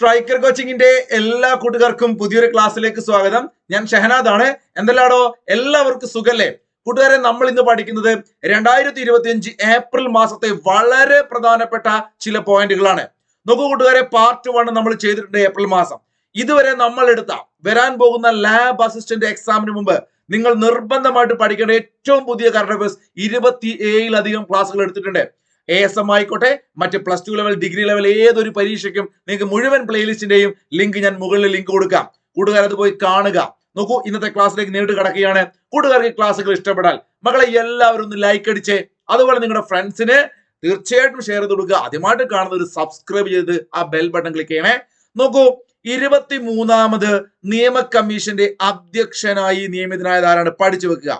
Striker കോച്ചിങ്ങിന്റെ എല്ലാ കൂട്ടുകാർക്കും പുതിയൊരു ക്ലാസ്സിലേക്ക് സ്വാഗതം. ഞാൻ ഷഹനാദ് ആണ് എന്തെല്ലാടോ? എല്ലാവർക്കും സുഖല്ലേ? കൂട്ടുകാരെ നമ്മൾ ഇന്ന് പഠിക്കുന്നത് രണ്ടായിരത്തി ഇരുപത്തി അഞ്ച് ഏപ്രിൽ മാസത്തെ വളരെ പ്രധാനപ്പെട്ട ചില പോയിന്റുകളാണ്. നോക്കൂ കൂട്ടുകാരെ പാർട്ട് വൺ നമ്മൾ ചെയ്തിട്ടുണ്ട് ഏപ്രിൽ മാസം. ഇതുവരെ നമ്മൾ എടുത്ത വരാൻ പോകുന്ന ലാബ് അസിസ്റ്റന്റ് എക്സാമിന് മുമ്പ് നിങ്ങൾ നിർബന്ധമായിട്ട് പഠിക്കേണ്ട ഏറ്റവും പുതിയ കറണ്ട് അഫയേഴ്സ് ഇരുപത്തി ഏഴിലധികം ക്ലാസ്സുകൾ എടുത്തിട്ടുണ്ട്. എ എസ് എം ആയിക്കോട്ടെ മറ്റ് plus two level degree level ഏതൊരു പരീക്ഷയ്ക്കും നിങ്ങൾക്ക് മുഴുവൻ പ്ലേലിസ്റ്റിന്റെയും ലിങ്ക് ഞാൻ മുകളിൽ ലിങ്ക് കൊടുക്കാം. കൂടുതൽ അത് പോയി കാണുക. നോക്കൂ ഇന്നത്തെ ക്ലാസ്സിലേക്ക് നേരിട്ട് കിടക്കുകയാണ്. കൂട്ടുകാർക്ക് ക്ലാസ്സുകൾ ഇഷ്ടപ്പെടാൻ മകളെ എല്ലാവരും ഒന്ന് ലൈക്ക് അടിച്ച്. അതുപോലെ നിങ്ങളുടെ ഫ്രണ്ട്സിന് തീർച്ചയായിട്ടും ഷെയർ ചെയ്ത് കൊടുക്കുക. ആദ്യമായിട്ട് കാണുന്ന ഒരു സബ്സ്ക്രൈബ് ചെയ്ത് ആ ബെൽ ബട്ടൺ ക്ലിക്ക് ചെയ്യണേ. നോക്കൂ ഇരുപത്തി മൂന്നാമത് നിയമ കമ്മീഷന്റെ അധ്യക്ഷനായി നിയമിതനായതാരാണ് പഠിച്ചു വെക്കുക.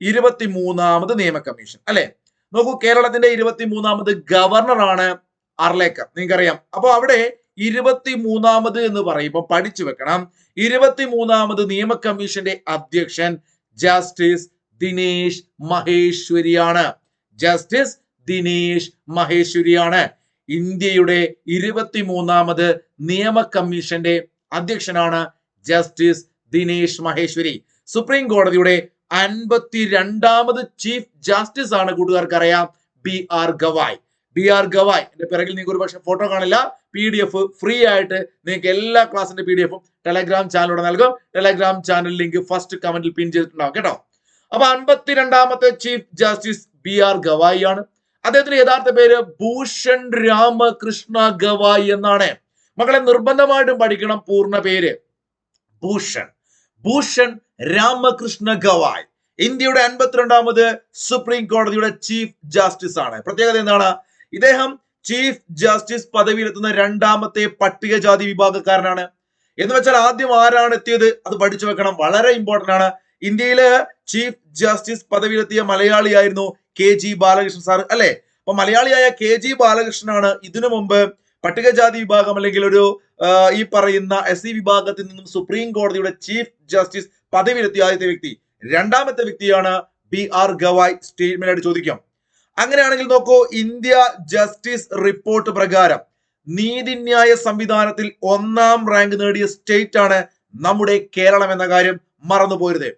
ഇരുപത്തി മൂന്നാമത് നിയമ കമ്മീഷൻ. അല്ലെ? നോക്കൂ കേരളത്തിന്റെ ഇരുപത്തി മൂന്നാമത് ഗവർണറാണ് അർലേക്കർ. നിങ്ങൾക്കറിയാം. അപ്പൊ അവിടെ ഇരുപത്തി മൂന്നാമത് എന്ന് പറയുമ്പോൾ പഠിച്ചു വെക്കണം. ഇരുപത്തി മൂന്നാമത് നിയമ കമ്മീഷന്റെ അധ്യക്ഷൻ ജസ്റ്റിസ് ദിനേശ് മഹേശ്വരിയാണ്. ജസ്റ്റിസ് ദിനേശ് മഹേശ്വരിയാണ്. ഇന്ത്യയുടെ ഇരുപത്തി മൂന്നാമത് നിയമ കമ്മീഷന്റെ അധ്യക്ഷനാണ് ജസ്റ്റിസ് ദിനേശ് മഹേശ്വരി. സുപ്രീം കോടതിയുടെ അൻപത്തി രണ്ടാമത് ചീഫ് ജസ്റ്റിസ് ആണ് കൂട്ടുകാർക്ക് അറിയാം B R Gavai. B R Gavai എന്റെ പിറകിൽ നിങ്ങൾക്ക് ഒരു പക്ഷേ ഫോട്ടോ കാണില്ല. പി ഡി എഫ് ഫ്രീ ആയിട്ട് നിങ്ങൾക്ക് എല്ലാ ക്ലാസിന്റെ പി ഡി എഫും ടെലഗ്രാം ചാനലിലൂടെ നൽകും. ടെലഗ്രാം ചാനൽ ലിങ്ക് ഫസ്റ്റ് കമന്റിൽ പിൻ ചെയ്തിട്ടുണ്ടാവും കേട്ടോ? അപ്പൊ അൻപത്തിരണ്ടാമത്തെ chief justice B R Gavai ആണ്. അദ്ദേഹത്തിന്റെ യഥാർത്ഥ പേര് ഭൂഷൺ രാമകൃഷ്ണ ഗവായി എന്നാണ്. മക്കളെ നിർബന്ധമായിട്ടും പഠിക്കണം പൂർണ പേര്. ഭൂഷൺ. ഭൂഷൺ രാമകൃഷ്ണ ഗവായ്. ഇന്ത്യയുടെ അൻപത്തിരണ്ടാമത് സുപ്രീം കോടതിയുടെ ചീഫ് ജസ്റ്റിസ് ആണ്. പ്രത്യേകത എന്താണ്? ഇദ്ദേഹം ചീഫ് ജസ്റ്റിസ് പദവിയിലെത്തുന്ന രണ്ടാമത്തെ പട്ടികജാതി വിഭാഗക്കാരനാണ്. എന്ന് വെച്ചാൽ ആദ്യം ആരാണ് എത്തിയത്? അത് പഠിച്ചു വെക്കണം. വളരെ ഇമ്പോർട്ടന്റ് ആണ്. ഇന്ത്യയിലെ ചീഫ് ജസ്റ്റിസ് പദവിയിലെത്തിയ മലയാളിയായിരുന്നു കെ ജി ബാലകൃഷ്ണൻ സാർ അല്ലെ? അപ്പൊ മലയാളിയായ കെ ജി ബാലകൃഷ്ണനാണ് ഇതിനു മുമ്പ് പട്ടികജാതി വിഭാഗം അല്ലെങ്കിൽ ഒരു ഈ പറയുന്ന എസ് സി വിഭാഗത്തിൽ നിന്നും സുപ്രീം കോടതിയുടെ ചീഫ് ജസ്റ്റിസ് പദവിയിലെത്തിയ ആദ്യത്തെ വ്യക്തി. രണ്ടാമത്തെ വ്യക്തിയാണ് ബി ആർ ഗവായ് സ്റ്റേറ്റ്മെന്റ് ആയിട്ട് ചോദിക്കാം. അങ്ങനെയാണെങ്കിൽ നോക്കൂ ഇന്ത്യ ജസ്റ്റിസ് റിപ്പോർട്ട് പ്രകാരം നീതിന്യായ സംവിധാനത്തിൽ ഒന്നാം റാങ്ക് നേടിയ സ്റ്റേറ്റ് ആണ് നമ്മുടെ കേരളം എന്ന കാര്യം മറന്നു പോരുത്.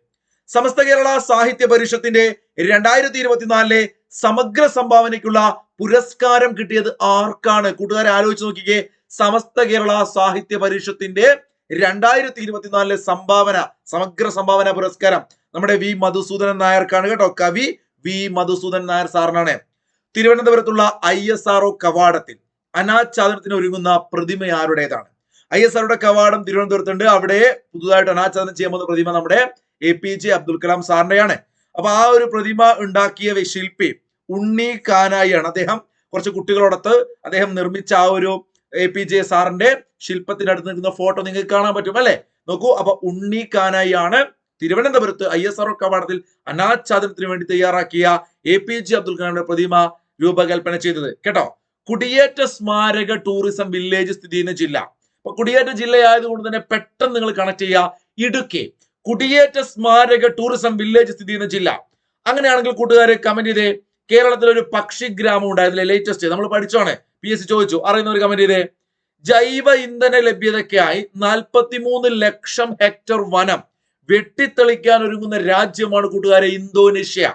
സമസ്ത കേരള സാഹിത്യ പരിഷത്തിന്റെ രണ്ടായിരത്തി ഇരുപത്തിനാലിലെ സമഗ്ര സംഭാവനയ്ക്കുള്ള പുരസ്കാരം കിട്ടിയത് ആർക്കാണ്? കൂട്ടുകാരെ ആലോചിച്ച് നോക്കിക്കേ. സമസ്ത കേരള സാഹിത്യ പരിഷത്തിന്റെ രണ്ടായിരത്തി ഇരുപത്തിനാലിലെ സംഭാവന സമഗ്ര സംഭാവന പുരസ്കാരം നമ്മുടെ വി മധുസൂദനൻ നായർക്കാണ് കേട്ടോ. കവി വി മധുസൂദനൻ നായർ സാറിനാണ്. തിരുവനന്തപുരത്തുള്ള ഐ എസ് ആർ കവാടത്തിൽ അനാച്ഛാദനത്തിന് ഒരുങ്ങുന്ന പ്രതിമ ആരുടേതാണ്? ഐ എസ് ആറുടെ കവാടം തിരുവനന്തപുരത്തുണ്ട്. അവിടെ പുതുതായിട്ട് അനാച്ഛാദനം ചെയ്യാൻ പോകുന്ന പ്രതിമ നമ്മുടെ A P J Abdul Kalam സാറിന്റെയാണ് അപ്പൊ ആ ഒരു പ്രതിമ ഉണ്ടാക്കിയ ശില്പി ഉണ്ണി കാനായിയാണ് അദ്ദേഹം കുറച്ച് കുട്ടികളോടൊത്ത് അദ്ദേഹം നിർമ്മിച്ച ആ ഒരു എ പി ജെ സാറിന്റെ ശില്പത്തിന്റെ അടുത്ത് നിൽക്കുന്ന ഫോട്ടോ നിങ്ങൾക്ക് കാണാൻ പറ്റും അല്ലെ? നോക്കൂ അപ്പൊ ഉണ്ണി കാനായി ആണ് തിരുവനന്തപുരത്ത് ഐ എസ് ആർ കവാടത്തിൽ അനാച്ഛാദനത്തിന് വേണ്ടി തയ്യാറാക്കിയ എ പി ജെ അബ്ദുൽ കലാമിന്റെ പ്രതിമ രൂപകൽപ്പന ചെയ്തത്. കേട്ടോ? കുടിയേറ്റ സ്മാരക ടൂറിസം വില്ലേജ് സ്ഥിതി ചെയ്യുന്ന ജില്ല. അപ്പൊ കുടിയേറ്റ ജില്ലയായതുകൊണ്ട് തന്നെ പെട്ടെന്ന് നിങ്ങൾ കണക്ട് ചെയ്യുക. ഇടുക്കി. കുടിയേറ്റ സ്മാരക ടൂറിസം വില്ലേജ് സ്ഥിതി ചെയ്യുന്ന ജില്ല. അങ്ങനെയാണെങ്കിൽ കൂട്ടുകാരെ കമന്റ് ചെയ്തേ. കേരളത്തിൽ ഒരു പക്ഷി ഗ്രാമം ലേറ്റസ്റ്റ് നമ്മൾ പഠിച്ചോണേ പി എസ് സി ചോദിച്ചു. അറിയുന്നവർ കമന്റ് ചെയ്തേ. ജൈവ ഇന്ധന ലഭ്യതയ്ക്കായി നാൽപ്പത്തിമൂന്ന് ലക്ഷം ഹെക്ടർ വനം വെട്ടിത്തെളിക്കാൻ ഒരുങ്ങുന്ന രാജ്യമാണ് കൂട്ടുകാരെ ഇന്തോനേഷ്യ.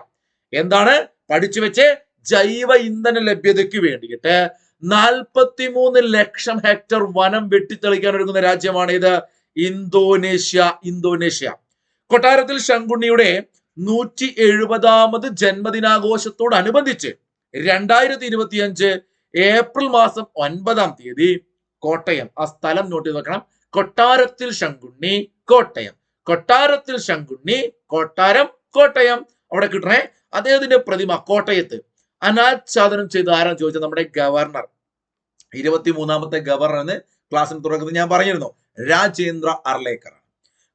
എന്താണ്? പഠിച്ചു വെച്ച് ജൈവ ഇന്ധന ലഭ്യതയ്ക്ക് വേണ്ടിയിട്ട് നാൽപ്പത്തിമൂന്ന് ലക്ഷം ഹെക്ടർ വനം വെട്ടിത്തെളിക്കാൻ ഒരുങ്ങുന്ന രാജ്യമാണ് ഇത് ഇന്തോനേഷ്യ ഇന്തോനേഷ്യ. കൊട്ടാരത്തിൽ ശങ്കുണ്ണിയുടെ നൂറ്റി എഴുപതാമത് ജന്മദിനാഘോഷത്തോടനുബന്ധിച്ച് രണ്ടായിരത്തി ഇരുപത്തിയഞ്ച് ഏപ്രിൽ മാസം ഒൻപതാം തീയതി കോട്ടയം ആ സ്ഥലം നോട്ട് ചെയ്ത് വെക്കണം. കൊട്ടാരത്തിൽ ശങ്കുണ്ണി കോട്ടയം. കൊട്ടാരത്തിൽ ശങ്കുണ്ണി കൊട്ടാരം കോട്ടയം. അവിടെ കിട്ടണേ. അദ്ദേഹത്തിന്റെ പ്രതിമ കോട്ടയത്ത്. അനാച്ഛാദനം ചെയ്ത് ആരാണ് ചോദിച്ചത്? നമ്മുടെ ഗവർണർ. ഇരുപത്തി മൂന്നാമത്തെ ഗവർണർ എന്ന് ക്ലാസ്സിന് തുടക്കത്തിൽ ഞാൻ പറഞ്ഞിരുന്നു. രാജേന്ദ്ര അർലേക്കർ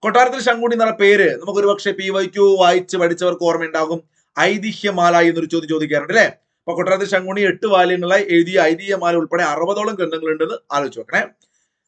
കൊട്ടാരത്തിൽ ശങ്കുണ്ണി എന്ന പേര് നമുക്ക് ഒരു പക്ഷേ പി വൈ ക്യു വായിച്ച് പഠിച്ചവർക്ക് ഓർമ്മയുണ്ടാകും. ഐതിഹ്യമാല എന്നൊരു ചോദ്യം ചോദിക്കാറുണ്ട് അല്ലെ? അപ്പൊ കൊട്ടാരത്തിൽ ശങ്കുണി എട്ട് വാല്യങ്ങളായി എഴുതിയ ഐതിഹ്യമാല ഉൾപ്പെടെ അറുപതോളം ഗ്രന്ഥങ്ങൾ ഉണ്ടെന്ന് ആലോചിച്ച് നോക്കണേ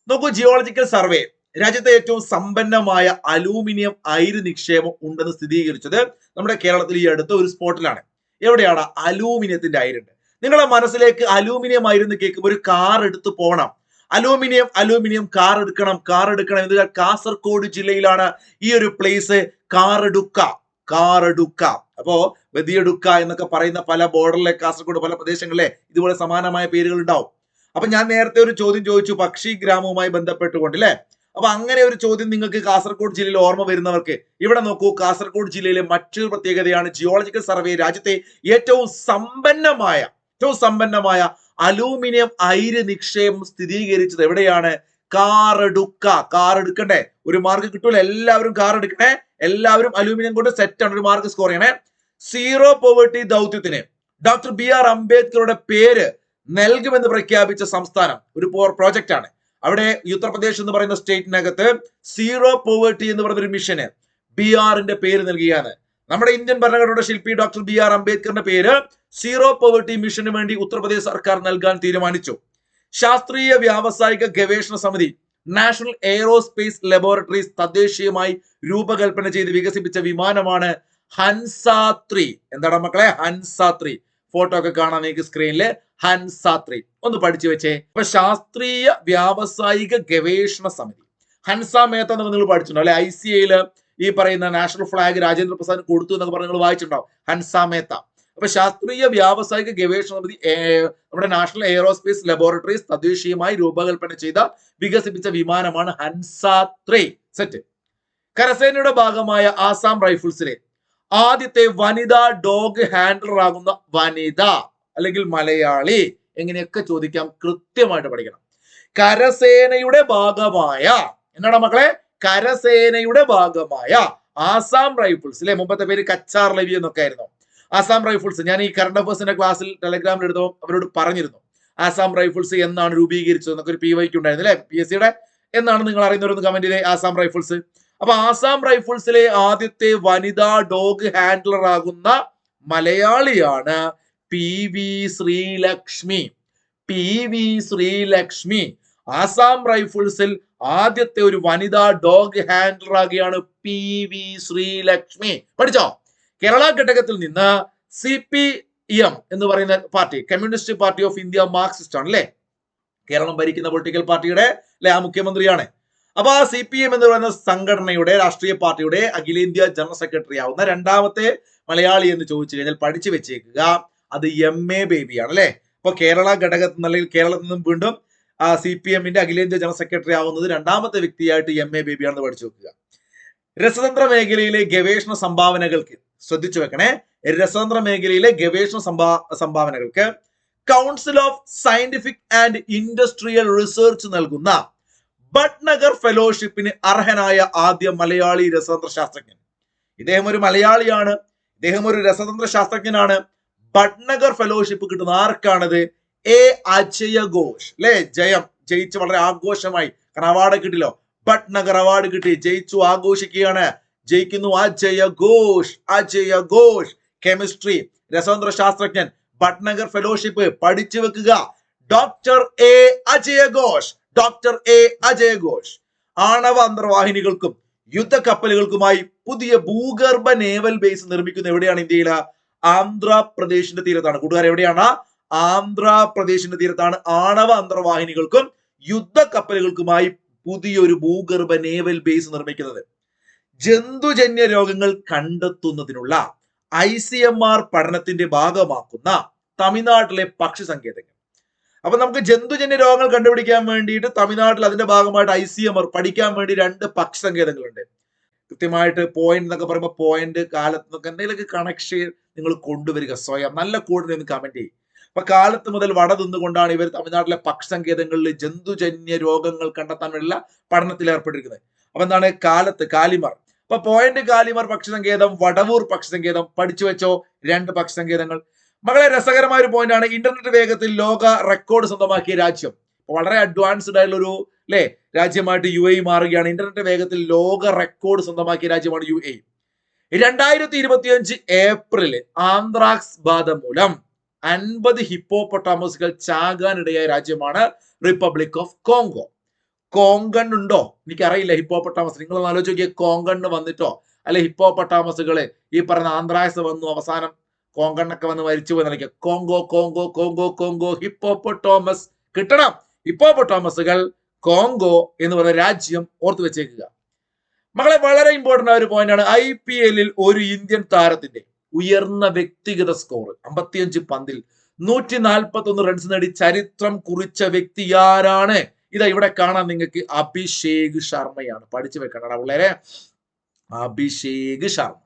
നോക്കൂ ജിയോളജിക്കൽ സർവേ രാജ്യത്തെ ഏറ്റവും സമ്പന്നമായ അലൂമിനിയം അയിര് നിക്ഷേപം ഉണ്ടെന്ന് സ്ഥിരീകരിച്ചത് നമ്മുടെ കേരളത്തിൽ ഈ അടുത്ത ഒരു സ്പോട്ടിലാണ്. എവിടെയാണ്? അലൂമിനിയത്തിന്റെ അയിരുണ്ട്. നിങ്ങളുടെ മനസ്സിലേക്ക് അലൂമിനിയം അയിരുന്ന് കേൾക്കുമ്പോൾ ഒരു കാർ എടുത്ത് പോകണം. അലൂമിനിയം അലൂമിനിയം കാർ എടുക്കണം കാർ എടുക്കണം. എന്ന് കാസർഗോഡ് ജില്ലയിലാണ് ഈ ഒരു പ്ലേസ് കാറെടുക്ക കാറെടുക്ക. അപ്പോ വെതിയെടുക്ക എന്നൊക്കെ പറയുന്ന പല ബോർഡറിലെ കാസർഗോഡ് പല പ്രദേശങ്ങളിലെ ഇതുപോലെ സമാനമായ പേരുകൾ ഉണ്ടാവും. അപ്പൊ ഞാൻ നേരത്തെ ഒരു ചോദ്യം ചോദിച്ചു പക്ഷി ഗ്രാമവുമായി ബന്ധപ്പെട്ടുകൊണ്ട് അല്ലെ അപ്പൊ അങ്ങനെ ഒരു ചോദ്യം നിങ്ങൾക്ക് കാസർഗോഡ് ജില്ലയിൽ ഓർമ്മ വരുന്നവർക്ക് ഇവിടെ നോക്കൂ കാസർഗോഡ് ജില്ലയിലെ മറ്റൊരു പ്രത്യേകതയാണ് ജിയോളജിക്കൽ സർവേ രാജ്യത്തെ ഏറ്റവും സമ്പന്നമായ ഏറ്റവും സമ്പന്നമായ അലൂമിനിയം അയിര് നിക്ഷേപം സ്ഥിരീകരിച്ചത് എവിടെയാണ്? കാറെടുക്ക. എടുക്കണ്ടേ ഒരു മാർക്ക് കിട്ടൂല. എല്ലാവരും കാർ എടുക്കണേ എല്ലാവരും അലൂമിനിയം കൊണ്ട് സെറ്റ് ആണ്. ഒരു മാർക്ക് സ്കോർ ചെയ്യണേ. സീറോ പോവേർട്ടി ദൗത്യത്തിന്. ഡോക്ടർ ബി ആർ അംബേദ്കറുടെ പേര് നൽകുമെന്ന് പ്രഖ്യാപിച്ച സംസ്ഥാനം ഒരു പ്രോജക്റ്റ് ആണ്. അവിടെ ഉത്തർപ്രദേശ് എന്ന് പറയുന്ന സ്റ്റേറ്റിനകത്ത് സീറോ പോവേർട്ടി എന്ന് പറയുന്ന ഒരു മിഷന് ബി ആറിന്റെ പേര് നൽകിയാണ്. നമ്മുടെ ഇന്ത്യൻ ഭരണഘടനയുടെ ശില്പി ഡോക്ടർ ബി ആർ അംബേദ്കറിന്റെ പേര് സീറോ പോവർട്ടി മിഷന് വേണ്ടി ഉത്തർപ്രദേശ് സർക്കാർ നൽകാൻ തീരുമാനിച്ചു. ശാസ്ത്രീയ വ്യാവസായിക ഗവേഷണ സമിതി നാഷണൽ എയറോസ്പേസ് ലബോറട്ടറീസ് തദ്ദേശീയമായി രൂപകൽപ്പന ചെയ്ത് വികസിപ്പിച്ച വിമാനമാണ് ഹൻസാത്രി. എന്താണ് മക്കളെ? ഹൻസാത്രി. ഫോട്ടോ ഒക്കെ കാണാൻ നിങ്ങൾക്ക് സ്ക്രീനിൽ. ഹൻസാത്രി. ഒന്ന് പഠിച്ചു വെച്ചേ. അപ്പൊ ശാസ്ത്രീയ വ്യാവസായിക ഗവേഷണ സമിതി. ഹൻസ മേത്ത നിങ്ങൾ പഠിച്ചിട്ടുണ്ടോ? അല്ലെ ഐ സി ഐയിൽ ഈ പറയുന്ന നാഷണൽ ഫ്ലാഗ് രാജേന്ദ്ര പ്രസാദ് കൊടുത്തു എന്നൊക്കെ പറഞ്ഞ് നിങ്ങൾ വായിച്ചിട്ടുണ്ടാവും. ഹൻസ മേത്ത. അപ്പൊ ശാസ്ത്രീയ വ്യാവസായിക ഗവേഷണ സമിതി നമ്മുടെ നാഷണൽ എയറോസ്പേസ് ലബോറട്ടറീസ് തദ്ദേശീയമായി രൂപകൽപ്പന ചെയ്ത വികസിപ്പിച്ച വിമാനമാണ് ഹൻസ ത്രേ. സെറ്റ് കരസേനയുടെ ഭാഗമായ ആസാം റൈഫിൾസിലെ ആദ്യത്തെ വനിതാ ഡോഗ് ഹാൻഡലർ ആകുന്ന വനിത അല്ലെങ്കിൽ മലയാളി എങ്ങനെയൊക്കെ ചോദിക്കാം കൃത്യമായിട്ട് പഠിക്കണം. കരസേനയുടെ ഭാഗമായ എന്താണ് മക്കളെ? കരസേനയുടെ ഭാഗമായ ആസാം റൈഫിൾസ് അല്ലെ മുമ്പത്തെ പേര് കച്ചാർ ലവി എന്നൊക്കെ ആയിരുന്നു. ആസാം റൈഫിൾസ് ഞാൻ ഈ കറണ്ട് അഫേഴ്സിന്റെ ക്ലാസ്സിൽ ടെലഗ്രാമിൽ എടുത്തോ അവരോട് പറഞ്ഞിരുന്നു. ആസാം റൈഫിൾസ് എന്നാണ് രൂപീകരിച്ചത് എന്നൊക്കെ ഒരു പി വൈക്ക് ഉണ്ടായിരുന്നു അല്ലെ പി എസ് സിയുടെ എന്നാണ് നിങ്ങൾ അറിയുന്നവരൊന്ന് കമന്റിലെ ആസാം റൈഫിൾസ്. അപ്പൊ ആസാം റൈഫിൾസിലെ ആദ്യത്തെ വനിതാ ഡോഗ് ഹാൻഡ്ലർ ആകുന്ന മലയാളിയാണ് P V Sreelakshmi. P V Sreelakshmi. Assam റൈഫിൾസിൽ ആദ്യത്തെ ഒരു വനിതാ ഡോഗ് ഹാൻഡർ ആകെയാണ് പി വി ശ്രീലക്ഷ്മി. പഠിച്ചോ? കേരള ഘടകത്തിൽ നിന്ന് സി പി എം എന്ന് പറയുന്ന party communist party of India Marxist ആണ് അല്ലേ? കേരളം ഭരിക്കുന്ന പൊളിറ്റിക്കൽ പാർട്ടിയുടെ അല്ലെ? ആ മുഖ്യമന്ത്രിയാണ്. അപ്പൊ ആ സി പി എം എന്ന് പറയുന്ന സംഘടനയുടെ രാഷ്ട്രീയ പാർട്ടിയുടെ അഖിലേന്ത്യാ ജനറൽ സെക്രട്ടറി ആവുന്ന രണ്ടാമത്തെ മലയാളി എന്ന് ചോദിച്ചു കഴിഞ്ഞാൽ പഠിച്ചു വെച്ചേക്കുക അത് എം എ ബേബിയാണ് അല്ലെ? അപ്പൊ കേരള ഘടകത്തിൽ അല്ലെങ്കിൽ കേരളത്തിൽ നിന്നും വീണ്ടും സി പി എമ്മിന്റെ അഖിലേന്ത്യാ ജനറൽ സെക്രട്ടറി ആവുന്നത് രണ്ടാമത്തെ വ്യക്തിയായിട്ട് എം എ ബേബിയാണെന്ന് പഠിച്ചു വെക്കുക. രസതന്ത്ര മേഖലയിലെ ഗവേഷണ സംഭാവനകൾക്ക് ശ്രദ്ധിച്ചു വെക്കണേ. രസതന്ത്ര മേഖലയിലെ ഗവേഷണ സംഭാ സംഭാവനകൾക്ക് council of scientific and industrial research നൽകുന്ന ഭട്നഗർ ഫെലോഷിപ്പിന് അർഹനായ ആദ്യ മലയാളി രസതന്ത്ര ശാസ്ത്രജ്ഞൻ. ഇദ്ദേഹം ഒരു മലയാളിയാണ്. ഇദ്ദേഹം ഒരു രസതന്ത്ര ശാസ്ത്രജ്ഞനാണ്. ഭട്നഗർ ഫെലോഷിപ്പ് കിട്ടുന്ന ആർക്കാണത്? എ അജയ ഘോഷ് അല്ലെ ജയം. ജയിച്ച് വളരെ ആഘോഷമായി. കാരണം അവാർഡ് കിട്ടില്ലോ ഭട്നഗർ അവാർഡ് കിട്ടി. ജയിച്ചു ആഘോഷിക്കുകയാണ്. ജയിക്കുന്നു അജയ ഘോഷ് അജയ ഘോഷ് കെമിസ്ട്രി രസതന്ത്ര ശാസ്ത്രജ്ഞൻ. ഭട്നഗർ ഫെലോഷിപ്പ് പഠിച്ചു വെക്കുക. Doctor A Ajaya Ghosh doctor A Ajaya Ghosh ആണവ അന്തർവാഹിനികൾക്കും യുദ്ധക്കപ്പലുകൾക്കുമായി പുതിയ ഭൂഗർഭ നേവൽ ബേസ് നിർമ്മിക്കുന്ന എവിടെയാണ് ഇന്ത്യയിൽ ആന്ധ്രാപ്രദേശിന്റെ തീരത്താണ്. കൂട്ടുകാർ എവിടെയാണ്? ആന്ധ്രാപ്രദേശിന്റെ തീരത്താണ് ആണവ അന്തർവാഹിനികൾക്കും യുദ്ധ കപ്പലുകൾക്കുമായി പുതിയൊരു ഭൂഗർഭ നേവൽ ബേസ് നിർമ്മിക്കുന്നത്. ജന്തുജന്യ രോഗങ്ങൾ കണ്ടെത്തുന്നതിനുള്ള ഐ സി എം ആർ പഠനത്തിന്റെ ഭാഗമാക്കുന്ന തമിഴ്നാട്ടിലെ പക്ഷി സങ്കേതങ്ങൾ. അപ്പൊ നമുക്ക് ജന്തുജന്യ രോഗങ്ങൾ കണ്ടുപിടിക്കാൻ വേണ്ടിയിട്ട് തമിഴ്നാട്ടിൽ അതിന്റെ ഭാഗമായിട്ട് ഐ സി എം ആർ പഠിക്കാൻ വേണ്ടി രണ്ട് പക്ഷി സങ്കേതങ്ങളുണ്ട്. കൃത്യമായിട്ട് പോയിന്റ് എന്നൊക്കെ പറയുമ്പോൾ പോയിന്റ് കാലത്ത് നിന്നൊക്കെ എന്തെങ്കിലുമൊക്കെ കണക്ഷൻ നിങ്ങൾ കൊണ്ടുവരിക സ്വയം. നല്ല കൂടുതൽ ഒന്ന് കമന്റ് ചെയ്യും. അപ്പൊ കാലത്ത് മുതൽ വട തിന്നുകൊണ്ടാണ് ഇവർ തമിഴ്നാട്ടിലെ പക്ഷസങ്കേതങ്ങളിൽ ജന്തുജന്യ രോഗങ്ങൾ കണ്ടെത്താൻ വേണ്ടിയുള്ള പഠനത്തിൽ ഏർപ്പെട്ടിരിക്കുന്നത്. അപ്പൊ എന്താണ്? കാലത്ത് കാലിമർ. അപ്പൊ പോയിന്റ് കാലിമർ പക്ഷസങ്കേതം വടവൂർ പക്ഷസങ്കേതം പഠിച്ചു വെച്ചോ? രണ്ട് പക്ഷസങ്കേതങ്ങൾ. മകളെ രസകരമായ ഒരു പോയിന്റ് ആണ്. ഇന്റർനെറ്റ് വേഗത്തിൽ ലോക റെക്കോർഡ് സ്വന്തമാക്കിയ രാജ്യം. വളരെ അഡ്വാൻസ്ഡ് ആയിട്ടുള്ള ഒരു അല്ലെ? രാജ്യമായിട്ട് യു എ മാറുകയാണ്. ഇന്റർനെറ്റ് വേഗത്തിൽ ലോക റെക്കോർഡ് സ്വന്തമാക്കിയ രാജ്യമാണ് യു എ. രണ്ടായിരത്തി ഇരുപത്തിയഞ്ച് ഏപ്രിൽ ആന്ത്രാക്സ് ബാധ മൂലം അൻപത് ഹിപ്പോപ്പൊട്ടാമസുകൾ ചാകാനിടയായ രാജ്യമാണ് റിപ്പബ്ലിക് ഓഫ് കോങ്കോ കോങ്കൺ ഉണ്ടോ? എനിക്കറിയില്ല ഹിപ്പോപ്പൊട്ടാമസ്. നിങ്ങൾ ആലോചിച്ച് നോക്കിയേ കോങ്കണ്ണ് വന്നിട്ടോ? അല്ലെ ഹിപ്പോപ്പൊട്ടാമസുകൾ ഈ പറഞ്ഞ ആന്ധ്രാസ് വന്നു അവസാനം കോങ്കണ്ണൊക്കെ വന്ന് മരിച്ചു പോയി നിലയ്ക്ക് Congo Congo Congo Congo hippopotamus. കിട്ടണം. ഹിപ്പോപ്പൊട്ടാമസുകൾ കോങ്കോ എന്ന് പറയുന്ന രാജ്യം ഓർത്തു വെച്ചേക്കുക. മകളെ വളരെ ഇമ്പോർട്ടന്റ് ആയ ഒരു പോയിന്റ് ആണ്. ഐ പി എല്ലിൽ ഒരു ഇന്ത്യൻ താരത്തിന്റെ ഉയർന്ന വ്യക്തിഗത സ്കോർ അമ്പത്തിയഞ്ച് പന്തിൽ നൂറ്റി നാൽപ്പത്തി ഒന്ന് റൺസ് നേടി ചരിത്രം കുറിച്ച വ്യക്തി ആരാണ്? ഇതാ ഇവിടെ കാണാൻ നിങ്ങൾക്ക് അഭിഷേക് ശർമ്മയാണ്. പഠിച്ചു വെക്കണം വളരെ അഭിഷേക് ശർമ്മ.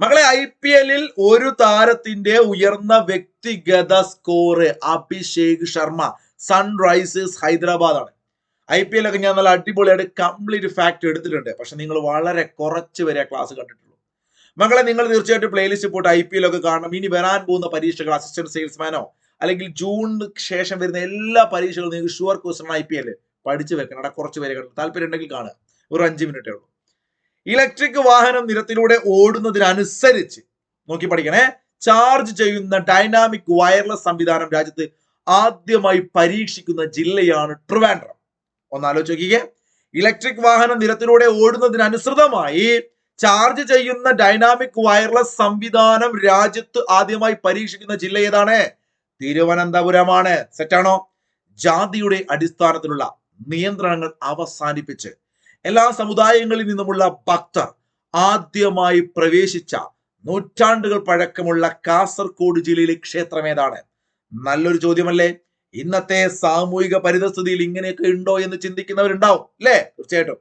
മകളെ ഐ പി എല്ലിൽ ഒരു താരത്തിന്റെ ഉയർന്ന വ്യക്തിഗത സ്കോർ അഭിഷേക് ശർമ്മ. സൺറൈസേഴ്സ് ഹൈദരാബാദ് ആണ്. ഐ പി എൽ ഒക്കെ ഞാൻ നല്ല അടിപൊളിയായിട്ട് കംപ്ലീറ്റ് ഫാക്ട് എടുത്തിട്ടുണ്ട്. പക്ഷെ നിങ്ങൾ വളരെ കുറച്ച് വരെ ക്ലാസ് കണ്ടിട്ടുള്ളൂ മകളെ നിങ്ങൾ തീർച്ചയായിട്ടും പ്ലേലിസ്റ്റ് പോയിട്ട് ഐ പി എൽ ഒക്കെ കാണണം. ഇനി വരാൻ പോകുന്ന പരീക്ഷകൾ അസിസ്റ്റന്റ് സെയിൽസ്മാനോ അല്ലെങ്കിൽ ജൂണിന് ശേഷം വരുന്ന എല്ലാ പരീക്ഷകളും നിങ്ങൾക്ക് sure question I P L പഠിച്ചു വെക്കണം. അവിടെ കുറച്ച് പേരെ കണ്ടു. താല്പര്യം ഉണ്ടെങ്കിൽ കാണുക. ഒരു അഞ്ച് മിനിറ്റേ ഉള്ളൂ. ഇലക്ട്രിക് വാഹനം നിരത്തിലൂടെ ഓടുന്നതിനനുസരിച്ച് നോക്കി പഠിക്കണേ ചാർജ് ചെയ്യുന്ന ഡൈനാമിക് വയർലെസ് സംവിധാനം രാജ്യത്ത് ആദ്യമായി പരീക്ഷിക്കുന്ന ജില്ലയാണ് ട്രിവാൻഡ്രം. ഒന്നാലോചിക്കുക ഇലക്ട്രിക് വാഹനം നിരത്തിലൂടെ ഓടുന്നതിനനുസൃതമായി ചാർജ് ചെയ്യുന്ന ഡൈനാമിക് വയർലെസ് സംവിധാനം രാജ്യത്ത് ആദ്യമായി പരീക്ഷിക്കുന്ന ജില്ല ഏതാണ്? തിരുവനന്തപുരമാണ്. സെറ്റാണോ ജാതിയുടെ അടിസ്ഥാനത്തിലുള്ള നിയന്ത്രണങ്ങൾ അവസാനിപ്പിച്ച് എല്ലാ സമുദായങ്ങളിൽ നിന്നുമുള്ള ഭക്തർ ആദ്യമായി പ്രവേശിച്ച നൂറ്റാണ്ടുകൾ പഴക്കമുള്ള കാസർഗോഡ് ജില്ലയിലെ ക്ഷേത്രം ഏതാണ്? നല്ലൊരു ചോദ്യമല്ലേ? ഇന്നത്തെ സാമൂഹിക പരിതസ്ഥിതിയിൽ ഇങ്ങനെയൊക്കെ ഉണ്ടോ എന്ന് ചിന്തിക്കുന്നവരുണ്ടാവും അല്ലേ? തീർച്ചയായിട്ടും.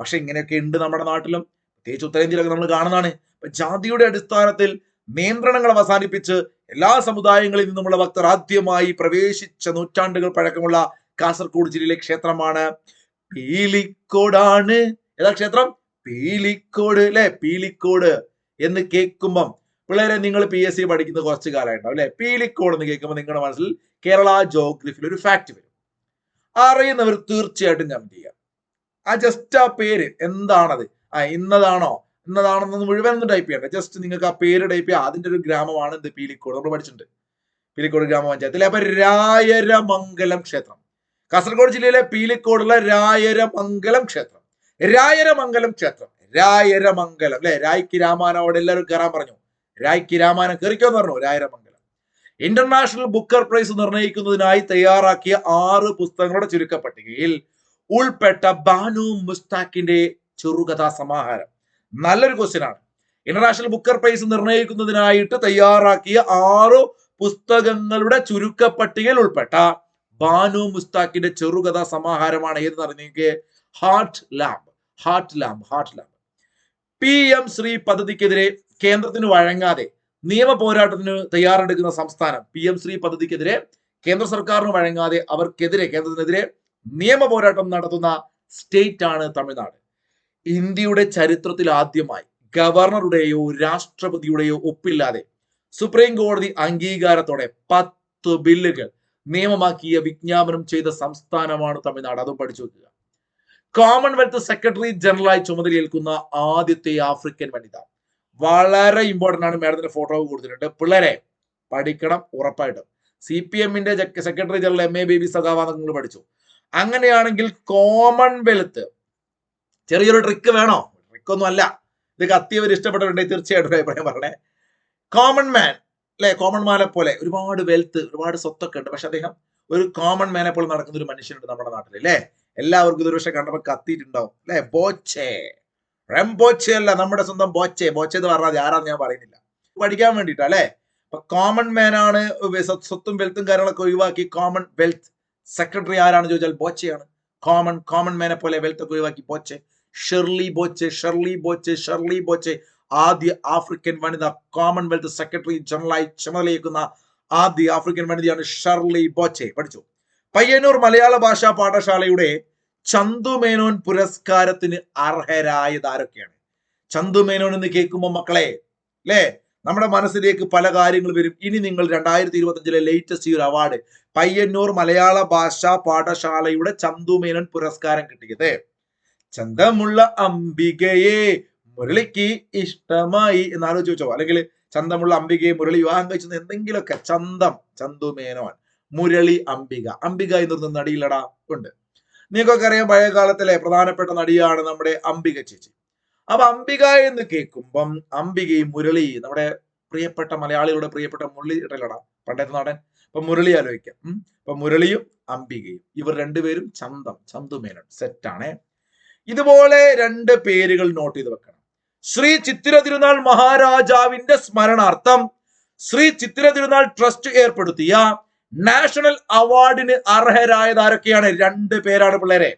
പക്ഷെ ഇങ്ങനെയൊക്കെ ഉണ്ട് നമ്മുടെ നാട്ടിലും. പ്രത്യേകിച്ച് ഉത്തരേന്ത്യയിലൊക്കെ നമ്മൾ കാണുന്നതാണ്. ജാതിയുടെ അടിസ്ഥാനത്തിൽ നിയന്ത്രണങ്ങൾ അവസാനിപ്പിച്ച് എല്ലാ സമുദായങ്ങളിൽ നിന്നുമുള്ള ഭക്തർ ആദ്യമായി പ്രവേശിച്ച നൂറ്റാണ്ടുകൾ പഴക്കമുള്ള കാസർഗോഡ് ജില്ലയിലെ ക്ഷേത്രമാണ് പീലിക്കോടാണ്. ഏതാ ക്ഷേത്രം? പീലിക്കോട് അല്ലെ? പീലിക്കോട് എന്ന് കേൾക്കുമ്പം പിള്ളേരെ നിങ്ങൾ പി എസ് സി പഠിക്കുന്ന കുറച്ച് കാലമായിട്ടുണ്ടാവും അല്ലെ? പീലിക്കോട് എന്ന് കേൾക്കുമ്പോൾ നിങ്ങളുടെ മനസ്സിൽ കേരള ജോഗ്രഫിയിൽ ഒരു ഫാക്ട് വരും. അറിയുന്നവർ തീർച്ചയായിട്ടും കമന്റ് ചെയ്യുക. ആ ജസ്റ്റ് ആ പേര് എന്താണത്? ഇന്നതാണോ? ഇന്നതാണെന്ന് മുഴുവൻ ഒന്ന് ടൈപ്പ് ചെയ്യണ്ട ജസ്റ്റ് നിങ്ങൾക്ക് ആ പേര് ടൈപ്പ് ചെയ്യുക അതിന്റെ ഒരു ഗ്രാമമാണ് എന്ത് പീലിക്കോട്. നമ്മൾ പഠിച്ചിട്ടുണ്ട്. പീലിക്കോട് ഗ്രാമപഞ്ചായത്തിലെ അപ്പൊ രായരമംഗലം ക്ഷേത്രം. കാസർഗോഡ് ജില്ലയിലെ പീലിക്കോടുള്ള രായരമംഗലം ക്ഷേത്രം. രായരമംഗലം ക്ഷേത്രം. രായരമംഗലം അല്ലെ? രായ്ക്ക് രാമാനോട് എല്ലാവരും കയറാൻ പറഞ്ഞു. രായ്ക്ക് രാമാനം കയറിക്കോന്ന് പറഞ്ഞു. രായരമംഗലം. ഇന്റർനാഷണൽ ബുക്കർ പ്രൈസ് നിർണയിക്കുന്നതിനായി തയ്യാറാക്കിയ ആറ് പുസ്തകങ്ങളുടെ ചുരുക്കപ്പട്ടികയിൽ ഉൾപ്പെട്ട ബാനു മുസ്താഖിന്റെ ചെറുകഥാ സമാഹാരം നല്ലൊരു ക്വസ്റ്റ്യൻ ആണ്. ഇന്റർനാഷണൽ ബുക്കർ പ്രൈസ് നിർണയിക്കുന്നതിനായിട്ട് തയ്യാറാക്കിയ ആറു പുസ്തകങ്ങളുടെ ചുരുക്കപ്പട്ടികയിൽ ഉൾപ്പെട്ട ബാനു മുസ്താഖിന്റെ ചെറുകഥാ സമാഹാരമാണ് ഏതെന്ന് അറിഞ്ഞെങ്കിൽ heart lamp heart lamp heart lamp P M Shri പദ്ധതിക്കെതിരെ കേന്ദ്രത്തിന് വഴങ്ങാതെ നിയമ പോരാട്ടത്തിന് തയ്യാറെടുക്കുന്ന സംസ്ഥാനം പി എം ശ്രീ പദ്ധതിക്കെതിരെ കേന്ദ്ര സർക്കാരിന് വഴങ്ങാതെ അവർക്കെതിരെ കേന്ദ്രത്തിനെതിരെ നിയമ പോരാട്ടം നടത്തുന്ന സ്റ്റേറ്റ് ആണ് തമിഴ്നാട്. ഇന്ത്യയുടെ ചരിത്രത്തിൽ ആദ്യമായി ഗവർണറുടെയോ രാഷ്ട്രപതിയുടെയോ ഒപ്പില്ലാതെ സുപ്രീം കോടതി അംഗീകാരത്തോടെ പത്ത് ബില്ലുകൾ നിയമമാക്കിയ വിജ്ഞാപനം ചെയ്ത സംസ്ഥാനമാണ് തമിഴ്നാട്. അതും പഠിച്ചു വെക്കുക കോമൺവെൽത്ത് സെക്രട്ടറി ജനറലായി ചുമതലയേൽക്കുന്ന ആദ്യത്തെ ആഫ്രിക്കൻ വനിത. വളരെ ഇമ്പോർട്ടന്റ് ആണ് മാഡത്തിന്റെ ഫോട്ടോ കൊടുത്തിട്ടുണ്ട്. പിള്ളേരെ പഠിക്കണം ഉറപ്പായിട്ടും. സി പി എമ്മിന്റെ secretary general M A Baby സഖാവ നിങ്ങൾ പഠിച്ചു. അങ്ങനെയാണെങ്കിൽ കോമൺവെൽത്ത് ചെറിയൊരു ട്രിക്ക് വേണോ? ട്രിക്കൊന്നും അല്ല. ഇത് കത്തിയവർ ഇഷ്ടപ്പെട്ടവരുണ്ടെങ്കിൽ തീർച്ചയായിട്ടും അഭിപ്രായം പറയണേ കോമൺ മാൻ അല്ലെ കോമൺ മാനെ പോലെ ഒരുപാട് വെൽത്ത് ഒരുപാട് സ്വത്തൊക്കെ ഉണ്ട്. പക്ഷെ അദ്ദേഹം ഒരു കോമൺ മാനെ പോലെ നടക്കുന്ന ഒരു മനുഷ്യനുണ്ട് നമ്മുടെ നാട്ടിൽ അല്ലേ എല്ലാവർക്കും ഇതൊരു പക്ഷെ കണ്ടപ്പോൾ കത്തിയിട്ടുണ്ടാവും അല്ലെ ബോച്ചെ റെംബോച്ചെ അല്ല നമ്മുടെ സ്വന്തം ബോച്ചെ ബോച്ചെ എന്ന് പറഞ്ഞാൽ ആരാന്ന് ഞാൻ പറയുന്നില്ല. പഠിക്കാൻ വേണ്ടിട്ടാ അല്ലെ അപ്പൊ കോമൺ മാൻ ആണ് സ്വത്തും വെൽത്തും കാര്യങ്ങളൊക്കെ ഒഴിവാക്കി കോമൺ വെൽത്ത് സെക്രട്ടറി ആരാണ് ചോദിച്ചാൽ ബോച്ചയാണ് കോമൺ കോമൺ മാനെ പോലെ വെൽത്ത് ഒക്കെ ഒഴിവാക്കി Botchwey Shirley Botchwey Shirley Botchwey Shirley Botchwey. ആദ്യ ആഫ്രിക്കൻ വനിത കോമൺവെൽത്ത് സെക്രട്ടറി ജനറലായി ചുമതലയേക്കുന്ന ആദ്യ ആഫ്രിക്കൻ വനിതയാണ് ഷെർലി ബോച്ചെ. പഠിച്ചു. പയ്യന്നൂർ മലയാള ഭാഷാ പാഠശാലയുടെ ചന്തു മേനോൻ പുരസ്കാരത്തിന് അർഹരായത് ആരൊക്കെയാണ്? ചന്തു മേനോൻ എന്ന് കേൾക്കുമ്പോൾ മക്കളെ അല്ലേ നമ്മുടെ മനസ്സിലേക്ക് പല കാര്യങ്ങൾ വരും. ഇനി നിങ്ങൾ രണ്ടായിരത്തി ഇരുപത്തി അഞ്ചിലെ ലേറ്റസ്റ്റ് ഈ ഒരു അവാർഡ് പയ്യന്നൂർ മലയാള ഭാഷാ പാഠശാലയുടെ ചന്തു മേനോൻ പുരസ്കാരം കിട്ടിയത്. ചന്തമുള്ള അംബികയെ മുരളിക്ക് ഇഷ്ടമായി എന്ന് ആലോചിച്ച് വെച്ചോ അല്ലെങ്കിൽ ചന്തമുള്ള അംബികയെ മുരളി വിവാഹം കഴിച്ചത് എന്തെങ്കിലുമൊക്കെ ചന്തം ചന്തുമേനോൻ മുരളി അംബിക. അംബിക എന്നൊരു നടിയിലടാ ഉണ്ട്. നിങ്ങൾക്കൊക്കെ അറിയാം പഴയ കാലത്തിലെ പ്രധാനപ്പെട്ട നടിയാണ് നമ്മുടെ അംബിക ചേച്ചി. അപ്പൊ അംബിക എന്ന് കേൾക്കുമ്പം അംബികയും മുരളി നമ്മുടെ പ്രിയപ്പെട്ട മലയാളികളുടെ പ്രിയപ്പെട്ട മുരളി ഇടലടാ പണ്ടത്തെ നാടൻ. അപ്പൊ മുരളി ആലോചിക്കാം. ഉം. അപ്പൊ മുരളിയും അംബികയും. ഇവർ രണ്ടുപേരും ചന്തം ചന്തുമേനൻ. സെറ്റാണേ ഇതുപോലെ രണ്ട് പേരുകൾ നോട്ട് ചെയ്ത് വെക്കണം. ശ്രീ ചിത്തിര തിരുനാൾ മഹാരാജാവിന്റെ സ്മരണാർത്ഥം ശ്രീ ചിത്തിര തിരുനാൾ ട്രസ്റ്റ് ഏർപ്പെടുത്തിയ നാഷണൽ അവാർഡിന് അർഹരായത് ആരൊക്കെയാണ്? രണ്ട് പേരാണ് പിള്ളേരെ.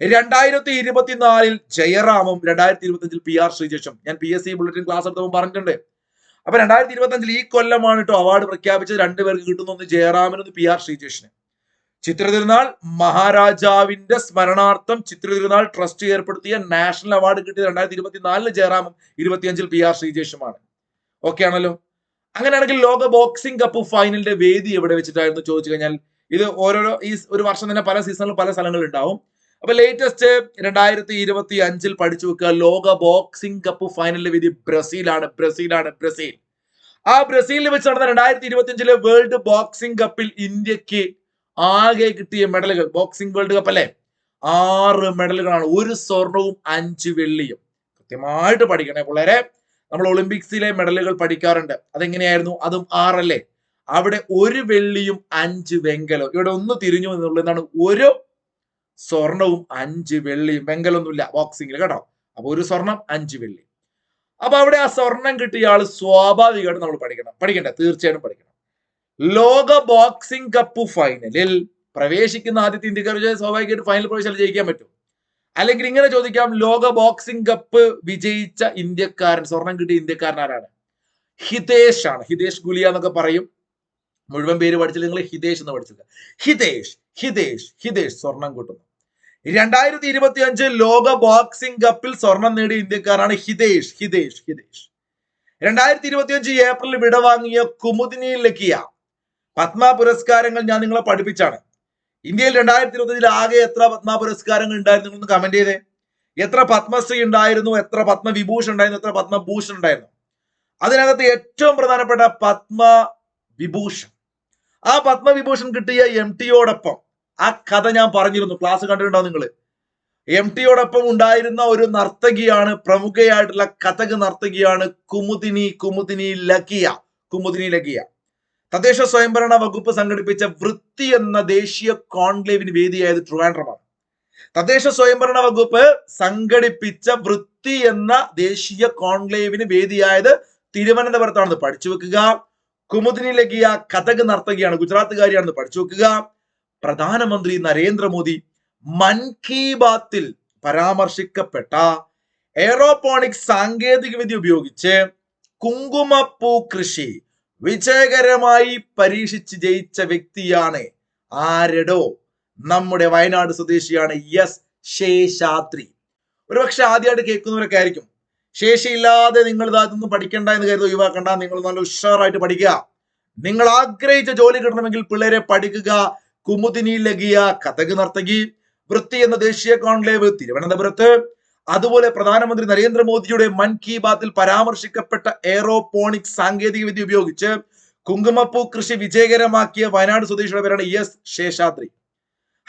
രണ്ടായിരത്തി ഇരുപത്തിനാലിൽ ജയറാമും രണ്ടായിരത്തി ഇരുപത്തി അഞ്ചിൽ പി ആർ ശ്രീജേഷും. ഞാൻ P S C bulletin class എടുത്തപ്പോൾ പറഞ്ഞിട്ടുണ്ട്. അപ്പൊ രണ്ടായിരത്തി ഇരുപത്തി അഞ്ചിൽ ഈ കൊല്ലമാണ് കേട്ടോ അവാർഡ് പ്രഖ്യാപിച്ചത്. രണ്ടുപേർക്ക് കിട്ടുന്നു ഒന്ന് ജയറാമിനും ഒന്ന് പി ആർ ശ്രീജേഷിന്. ചിത്ര തിരുനാൾ മഹാരാജാവിന്റെ സ്മരണാർത്ഥം ചിത്ര തിരുനാൾ ട്രസ്റ്റ് ഏർപ്പെടുത്തിയ നാഷണൽ അവാർഡ് കിട്ടിയത് രണ്ടായിരത്തി ഇരുപത്തിനാലിന് ജയറാമും ഇരുപത്തിയഞ്ചിൽ പി ആർ ശ്രീജേഷുമാണ്. ഓക്കെ ആണല്ലോ? അങ്ങനെയാണെങ്കിൽ ലോക ബോക്സിംഗ് കപ്പ് ഫൈനലിന്റെ വേദി എവിടെ വെച്ചിട്ടായിരുന്നു ചോദിച്ചു കഴിഞ്ഞാൽ ഇത് ഓരോരോ ഈ ഒരു വർഷം തന്നെ പല സീസണിലും പല സ്ഥലങ്ങളിൽ ഉണ്ടാവും അപ്പൊ ലേറ്റസ്റ്റ് രണ്ടായിരത്തി ഇരുപത്തി അഞ്ചിൽ പഠിച്ചു വെക്കുക ലോക ബോക്സിംഗ് കപ്പ് ഫൈനലിന്റെ വേദി ബ്രസീലാണ് ബ്രസീലാണ് ബ്രസീൽ. ആ ബ്രസീലിൽ വെച്ച് നടന്ന രണ്ടായിരത്തി ഇരുപത്തി അഞ്ചിലെ വേൾഡ് ബോക്സിംഗ് കപ്പിൽ ഇന്ത്യയ്ക്ക് ആകെ കിട്ടിയ മെഡലുകൾ ബോക്സിംഗ് വേൾഡ് കപ്പ് അല്ലേ? ആറ് മെഡലുകളാണ് ഒരു സ്വർണവും അഞ്ച് വെള്ളിയും. കൃത്യമായിട്ട് പഠിക്കണേ പിള്ളേരെ. നമ്മൾ ഒളിമ്പിക്സിലെ മെഡലുകൾ പഠിക്കാറുണ്ട്. അതെങ്ങനെയായിരുന്നു? അതും ആറല്ലേ? അവിടെ ഒരു വെള്ളിയും അഞ്ച് വെങ്കലവും. ഇവിടെ ഒന്ന് തിരിഞ്ഞു എന്നുള്ളത് എന്താണ്? ഒരു സ്വർണവും അഞ്ച് വെള്ളിയും. വെങ്കലൊന്നുമില്ല ബോക്സിംഗിൽ കേട്ടോ. അപ്പൊ ഒരു സ്വർണം അഞ്ച് വെള്ളി. അപ്പൊ അവിടെ ആ സ്വർണം കിട്ടിയ ആൾ സ്വാഭാവികമായിട്ട് നമ്മൾ പഠിക്കണം. പഠിക്കണ്ടേ? തീർച്ചയായിട്ടും പഠിക്കണം. ലോക ബോക്സിംഗ് കപ്പ് ഫൈനലിൽ പ്രവേശിക്കുന്ന ആദ്യത്തെ ഇന്ത്യക്കാർ സ്വാഭാവികമായിട്ട് ഫൈനൽ പ്രവേശനം ജയിക്കാൻ പറ്റും. അല്ലെങ്കിൽ ഇങ്ങനെ ചോദിക്കാം ലോക ബോക്സിംഗ് കപ്പ് വിജയിച്ച ഇന്ത്യക്കാരൻ സ്വർണം കിട്ടിയ ഇന്ത്യക്കാരൻ ആരാണ്? ഹിതേഷ് ആണ്. ഹിതേഷ് ഗുലിയ എന്നൊക്കെ പറയും. മുഴുവൻ പേര് പഠിച്ചില്ല നിങ്ങൾ ഹിതേഷ് എന്ന് പഠിച്ചില്ല. ഹിതേഷ് ഹിതേഷ് ഹിതേഷ് സ്വർണം കിട്ടുന്നു. രണ്ടായിരത്തി ഇരുപത്തി അഞ്ച് ലോക ബോക്സിംഗ് കപ്പിൽ സ്വർണം നേടിയ ഇന്ത്യക്കാരാണ് ഹിതേഷ് ഹിതേഷ് ഹിതേഷ്. രണ്ടായിരത്തി ഇരുപത്തി അഞ്ച് ഏപ്രിൽ വിടവാങ്ങിയ കുമുദിനി ലക്കിയ പത്മ പുരസ്കാരങ്ങൾ ഞാൻ നിങ്ങളെ പഠിപ്പിച്ചാണ്. ഇന്ത്യയിൽ രണ്ടായിരത്തി ഇരുപത്തഞ്ചിൽ ആകെ എത്ര പത്മ പുരസ്കാരങ്ങൾ ഉണ്ടായിരുന്നു എന്ന് കമന്റ് ചെയ്തേ? എത്ര പത്മശ്രീ ഉണ്ടായിരുന്നു എത്ര പത്മവിഭൂഷൺ ഉണ്ടായിരുന്നു എത്ര പത്മഭൂഷൺ ഉണ്ടായിരുന്നു? അതിനകത്ത് ഏറ്റവും പ്രധാനപ്പെട്ട പത്മ വിഭൂഷൺ ആ പത്മവിഭൂഷൺ കിട്ടിയ എം ടിയോടൊപ്പം ആ കഥ ഞാൻ പറഞ്ഞിരുന്നു ക്ലാസ് കണ്ടിട്ടുണ്ടോ നിങ്ങൾ എം ടിയോടൊപ്പം ഉണ്ടായിരുന്ന ഒരു നർത്തകിയാണ് പ്രമുഖയായിട്ടുള്ള കഥക് നർത്തകിയാണ് കുമുദിനി കുമുദിനി ലക്കിയ കുമുദിനി ലക്കിയ തദ്ദേശ സ്വയംഭരണ വകുപ്പ് സംഘടിപ്പിച്ച വൃത്തി എന്ന ദേശീയ കോൺക്ലേവിന് വേദിയായത് ട്രിവാൻഡ്രമാണ്. തദ്ദേശ സ്വയംഭരണ വകുപ്പ് സംഘടിപ്പിച്ച വൃത്തി എന്ന ദേശീയ കോൺക്ലേവിന് വേദിയായത് തിരുവനന്തപുരത്താണെന്ന് പഠിച്ചു വെക്കുക. കുമുദിനി ലഗിയ കഥക് നർത്തകിയാണ് ഗുജറാത്തുകാരിയാണെന്ന് പഠിച്ചു വെക്കുക. പ്രധാനമന്ത്രി നരേന്ദ്രമോദി മൻ കി ബാത്തിൽ പരാമർശിക്കപ്പെട്ട എയറോപോണിക് സാങ്കേതിക വിദ്യ ഉപയോഗിച്ച് കുങ്കുമപ്പൂ കൃഷി വിജയകരമായി പരീക്ഷിച്ച് ജയിച്ച വ്യക്തിയാണ് ആരടോ? നമ്മുടെ വയനാട് സ്വദേശിയാണ് എസ് ഒരു ഒരുപക്ഷെ ആദ്യമായിട്ട് കേൾക്കുന്നവരൊക്കെ ആയിരിക്കും. ശേഷിയില്ലാതെ നിങ്ങൾ ഇതൊന്നും പഠിക്കണ്ട എന്ന് കരുതി ഒഴിവാക്കണ്ട. നിങ്ങൾ നല്ല ഉഷാറായിട്ട് പഠിക്കുക. നിങ്ങൾ ആഗ്രഹിച്ച ജോലി കിട്ടണമെങ്കിൽ പിള്ളേരെ പഠിക്കുക. കുമുദിനി ലഗിയ കഥക് നർത്തകി. വൃത്തി എന്ന ദേശീയ കോൺക്ലേവ് തിരുവനന്തപുരത്ത് അതുപോലെ പ്രധാനമന്ത്രി നരേന്ദ്രമോദിയുടെ മൻ കി ബാത്തിൽ പരാമർശിക്കപ്പെട്ട എയറോപോണിക് സാങ്കേതിക വിദ്യ ഉപയോഗിച്ച് കുങ്കുമപ്പൂ കൃഷി വിജയകരമാക്കിയ വയനാട് സ്വദേശിയുടെ പേരാണ് എസ് ശേഷാദ്രി.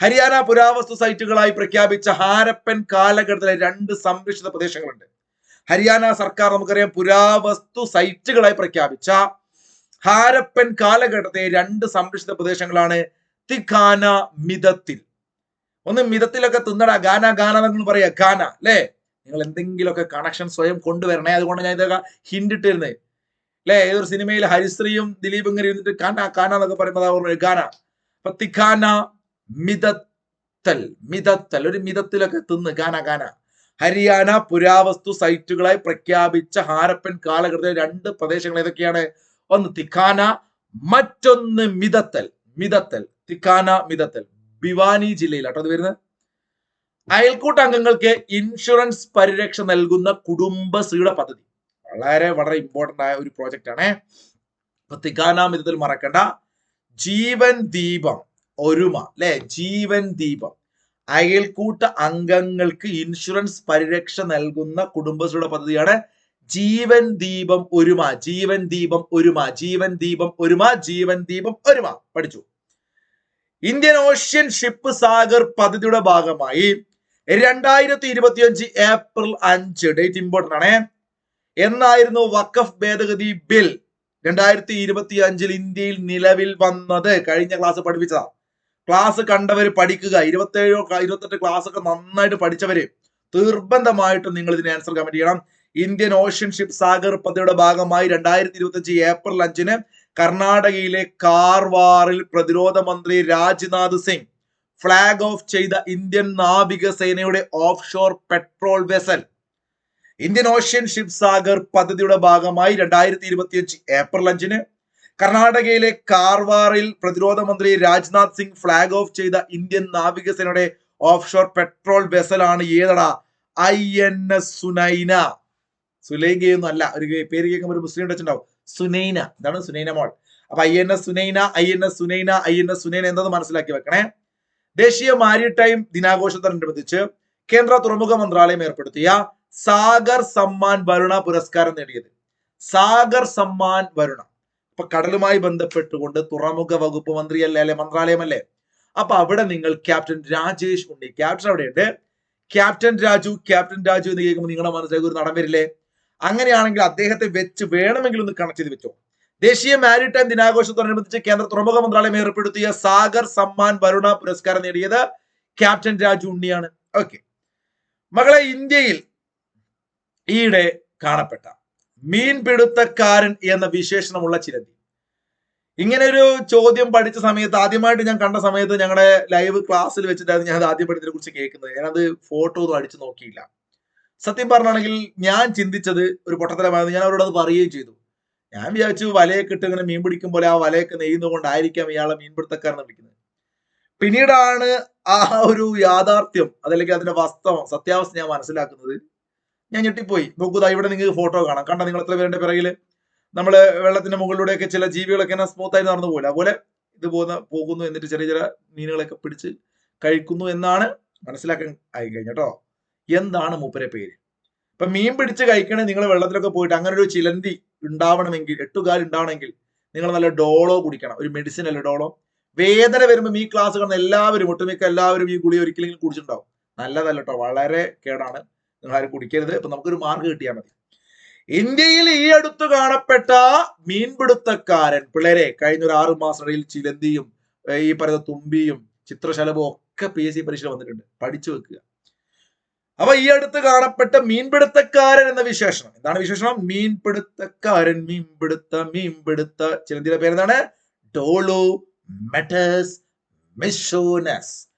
ഹരിയാന പുരാവസ്തു സൈറ്റുകളായി പ്രഖ്യാപിച്ച ഹാരപ്പൻ കാലഘട്ടത്തിലെ രണ്ട് സംരക്ഷിത പ്രദേശങ്ങളുണ്ട്. ഹരിയാന സർക്കാർ നമുക്കറിയാം പുരാവസ്തു സൈറ്റുകളായി പ്രഖ്യാപിച്ച ഹാരപ്പൻ കാലഘട്ടത്തെ രണ്ട് സംരക്ഷിത പ്രദേശങ്ങളാണ് തിഖാന മിതത്തിൽ. ഒന്ന് മിതത്തിലൊക്കെ തിന്നട ഗാന ഗാന എന്നൊക്കെ പറയാ ഗാന അല്ലേ നിങ്ങൾ എന്തെങ്കിലുമൊക്കെ കണക്ഷൻ സ്വയം കൊണ്ടുവരണേ. അതുകൊണ്ട് ഞാൻ ഇതൊക്കെ ഹിന്റ് ഇട്ടിരുന്നത് അല്ലേ ഏതൊരു സിനിമയിൽ ഹരിശ്രീയും ദിലീപും ഇങ്ങനെ ഇരുന്നിട്ട് കാന കാന എന്നൊക്കെ പറയുമ്പോൾ അതാ ഗാന. അപ്പൊ തിഖാന മിതത്തൽ മിതത്തൽ. ഒരു മിതത്തിലൊക്കെ തിന്ന് ഗാന ഗാന. ഹരിയാന പുരാവസ്തു സൈറ്റുകളായി പ്രഖ്യാപിച്ച ഹാരപ്പൻ കാലഘട്ടത്തിലെ രണ്ട് പ്രദേശങ്ങൾ ഏതൊക്കെയാണ്? ഒന്ന് തിഖാന മറ്റൊന്ന് മിതത്തൽ. മിതത്തൽ. തിഖാന മിതത്തൽ. ഭിവാനി ജില്ലയിൽ അത് വരുന്നത്? അയൽക്കൂട്ട അംഗങ്ങൾക്ക് ഇൻഷുറൻസ് പരിരക്ഷ നൽകുന്ന കുടുംബശ്രീയുടെ പദ്ധതി. വളരെ വളരെ ഇമ്പോർട്ടന്റ് ആയ ഒരു പ്രോജക്റ്റ് ആണ്. അപ്പൊ തികാനാം മിതത്തിൽ മറക്കണ്ട. ജീവൻ ദീപം ഒരുമ അല്ലെ? ജീവൻ ദീപം. അയൽക്കൂട്ട അംഗങ്ങൾക്ക് ഇൻഷുറൻസ് പരിരക്ഷ നൽകുന്ന കുടുംബശ്രീയുടെ പദ്ധതിയാണ് ജീവൻ ദീപം ഒരുമ. ജീവൻ ദീപം ഒരുമ. ജീവൻ ദീപം ഒരുമ. ജീവൻ ദീപം ഒരുമ. പഠിച്ചു. ഇന്ത്യൻ ഓഷ്യൻ ഷിപ്പ് സാഗർ പദ്ധതിയുടെ ഭാഗമായി രണ്ടായിരത്തി ഇരുപത്തിയഞ്ച് ഏപ്രിൽ അഞ്ച് ഡേറ്റ് ഇമ്പോർട്ടന്റ് ആണ്. എന്നായിരുന്നു വഖഫ് ഭേദഗതി ബിൽ രണ്ടായിരത്തി ഇരുപത്തി അഞ്ചിൽ ഇന്ത്യയിൽ നിലവിൽ വന്നത്. കഴിഞ്ഞ ക്ലാസ് പഠിപ്പിച്ചതാ. ക്ലാസ് കണ്ടവര് പഠിക്കുക. ഇരുപത്തേഴോ ഇരുപത്തെട്ട് ക്ലാസ് ഒക്കെ നന്നായിട്ട് പഠിച്ചവര് നിർബന്ധമായിട്ടും നിങ്ങൾ ഇതിന് ആൻസർ കമന്റ് ചെയ്യണം. ഇന്ത്യൻ ഓഷ്യൻ ഷിപ്പ് സാഗർ പദ്ധതിയുടെ ഭാഗമായി രണ്ടായിരത്തി ഇരുപത്തി അഞ്ച് ഏപ്രിൽ അഞ്ചിന് കർണാടകയിലെ കാർവാറിൽ പ്രതിരോധ മന്ത്രി രാജ്നാഥ് സിംഗ് ഫ്ലാഗ് ഓഫ് ചെയ്ത ഇന്ത്യൻ നാവികസേനയുടെ offshore patrol vessel Indian Ocean ship Sagar പദ്ധതിയുടെ ഭാഗമായി രണ്ടായിരത്തി ഇരുപത്തിയഞ്ച് ഏപ്രിൽ അഞ്ചിന് കർണാടകയിലെ കാർവാറിൽ പ്രതിരോധ മന്ത്രി രാജ്നാഥ് സിംഗ് ഫ്ലാഗ് ഓഫ് ചെയ്ത ഇന്ത്യൻ നാവികസേനയുടെ ഓഫ് ഷോർ പെട്രോൾ വെസലാണ് ഏതടാ? I N S Sunaina. സുലൈഗയൊന്നും അല്ല ഒരു പേര് കേൾക്കുമ്പോൾ ഒരു മുസ്ലിം ഉണ്ടാവും സുനൈന. ഇതാണ് സുനൈന മോൾ. അപ്പൊ I N S Sunaina I N S Sunaina I N S Sunaina എന്നത് മനസ്സിലാക്കി വെക്കണേ? ദേശീയ മാരിടൈം ദിനാഘോഷത്തോടനുബന്ധിച്ച് കേന്ദ്ര തുറമുഖ മന്ത്രാലയം ഏർപ്പെടുത്തിയ സാഗർ സമ്മാൻ വരുണ പുരസ്കാരം നേടിയത്. സാഗർ സമ്മാൻ വരുണ. അപ്പൊ കടലുമായി ബന്ധപ്പെട്ടുകൊണ്ട് തുറമുഖ വകുപ്പ് മന്ത്രിയല്ലേ അല്ലെ? മന്ത്രാലയമല്ലേ? അപ്പൊ അവിടെ നിങ്ങൾ ക്യാപ്റ്റൻ രാജേഷ് ഉണ്ണി. ക്യാപ്റ്റൻ അവിടെയുണ്ട്. ക്യാപ്റ്റൻ രാജു ക്യാപ്റ്റൻ രാജു എന്ന് കേൾക്കുമ്പോൾ നിങ്ങളുടെ മനസ്സിലേക്ക് ഒരു നടൻ വരില്ലേ? അങ്ങനെയാണെങ്കിൽ അദ്ദേഹത്തെ വെച്ച് വേണമെങ്കിൽ ഒന്ന് കണക്ട് ചെയ്ത് വെച്ചോ. ദേശീയ മാരിടൈം ദിനാഘോഷത്തോടനുബന്ധിച്ച് കേന്ദ്ര തുറമുഖ മന്ത്രാലയം ഏർപ്പെടുത്തിയ സാഗർ സമ്മാൻ വരുണ പുരസ്കാരം നേടിയത് ക്യാപ്റ്റൻ രാജു ഉണ്ണിയാണ്. ഓക്കെ മകളെ ഇന്ത്യയിൽ ഈയിടെ കാണപ്പെട്ട മീൻപിടുത്തക്കാരൻ എന്ന വിശേഷണമുള്ള ചിരന്തി ഇങ്ങനെ ഒരു ചോദ്യം പഠിച്ച സമയത്ത് ആദ്യമായിട്ട് ഞാൻ കണ്ട സമയത്ത് ഞങ്ങളുടെ ലൈവ് ക്ലാസ്സിൽ വെച്ചിട്ടായിരുന്നു ഞാൻ അത് ആദ്യം പഠിച്ചതിനെ കുറിച്ച് കേൾക്കുന്നത്. ഞാനത് ഫോട്ടോ ഒന്നും അടിച്ചു നോക്കിയില്ല. സത്യം പറഞ്ഞാണെങ്കിൽ ഞാൻ ചിന്തിച്ചത് ഒരു പൊട്ടത്തരമായിരുന്നു. ഞാൻ അവരോട് അത് പറയുകയും ചെയ്തു. ഞാൻ വിചാരിച്ചു വലയൊക്കെ ഇട്ട് ഇങ്ങനെ മീൻ പിടിക്കും പോലെ ആ വലയൊക്കെ നെയ്യുന്നതുകൊണ്ടായിരിക്കാം ഇയാളെ മീൻപിടുത്തക്കാരനെ വിളിക്കുന്നത്. പിന്നീടാണ് ആ ഒരു യാഥാർത്ഥ്യം അതല്ലെങ്കിൽ അതിന്റെ വാസ്തവം സത്യാവസ്ഥ ഞാൻ മനസ്സിലാക്കുന്നത്. ഞാൻ ഞെട്ടിപ്പോയി. നോക്കൂ ഇവിടെ നിങ്ങൾക്ക് ഫോട്ടോ കാണാം. കണ്ട നിങ്ങൾ എത്ര പേരുടെ പിറകിൽ നമ്മൾ വെള്ളത്തിന്റെ മുകളിലൂടെയൊക്കെ ചില ജീവികളൊക്കെ ഇങ്ങനെ സ്മൂത്ത് ആയി നടന്നു പോകില്ല അതുപോലെ ഇത് പോകുന്ന പോകുന്നു എന്നിട്ട് ചെറിയ ചെറിയ മീനുകളൊക്കെ പിടിച്ച് കഴിക്കുന്നു എന്നാണ് മനസ്സിലാക്കാൻ ആയി കഴിഞ്ഞട്ടോ എന്താണ് മൂപ്പരെ പേര്? ഇപ്പൊ മീൻ പിടിച്ച് കഴിക്കണേ നിങ്ങൾ വെള്ളത്തിലൊക്കെ പോയിട്ട് അങ്ങനെ ഒരു ചിലന്തി ഉണ്ടാവണമെങ്കിൽ എട്ടുകാൽ ഉണ്ടാവണമെങ്കിൽ നിങ്ങൾ നല്ല ഡോളോ കുടിക്കണം. ഒരു മെഡിസിൻ അല്ല ഡോളോ? വേദന വരുമ്പോൾ ഈ ക്ലാസ് കാണുന്ന എല്ലാവരും ഒട്ടുമിക്ക എല്ലാവരും ഈ ഗുളി ഒരിക്കലെങ്കിലും കുടിച്ചിട്ടുണ്ടാവും. നല്ലതല്ല കേട്ടോ വളരെ കേടാണ്. നിങ്ങൾ ആരും കുടിക്കരുത്. ഇപ്പൊ നമുക്കൊരു മാർക്ക് കിട്ടിയാൽ മതി. ഇന്ത്യയിൽ ഈ അടുത്ത് കാണപ്പെട്ട മീൻപിടുത്തക്കാരൻ പിള്ളേരെ കഴിഞ്ഞ ഒരു ആറു മാസത്തിനിടയിൽ ചിലന്തിയും ഈ പറയുന്ന തുമ്പിയും ചിത്രശലഭവും ഒക്കെ പി എസ് സി പരീക്ഷ വന്നിട്ടുണ്ട്. പഠിച്ചു വെക്കുക. അപ്പൊ ഈ അടുത്ത് കാണപ്പെട്ട മീൻപിടുത്തക്കാരൻ എന്ന വിശേഷണം. എന്താണ് വിശേഷണം? മീൻപിടുത്തക്കാരൻ മീൻപിടുത്ത മീൻപിടുത്ത. ചിലന്തിയുടെ പേരെന്താണ്? ഡോളോ മെഡസ് മിഷോനസ്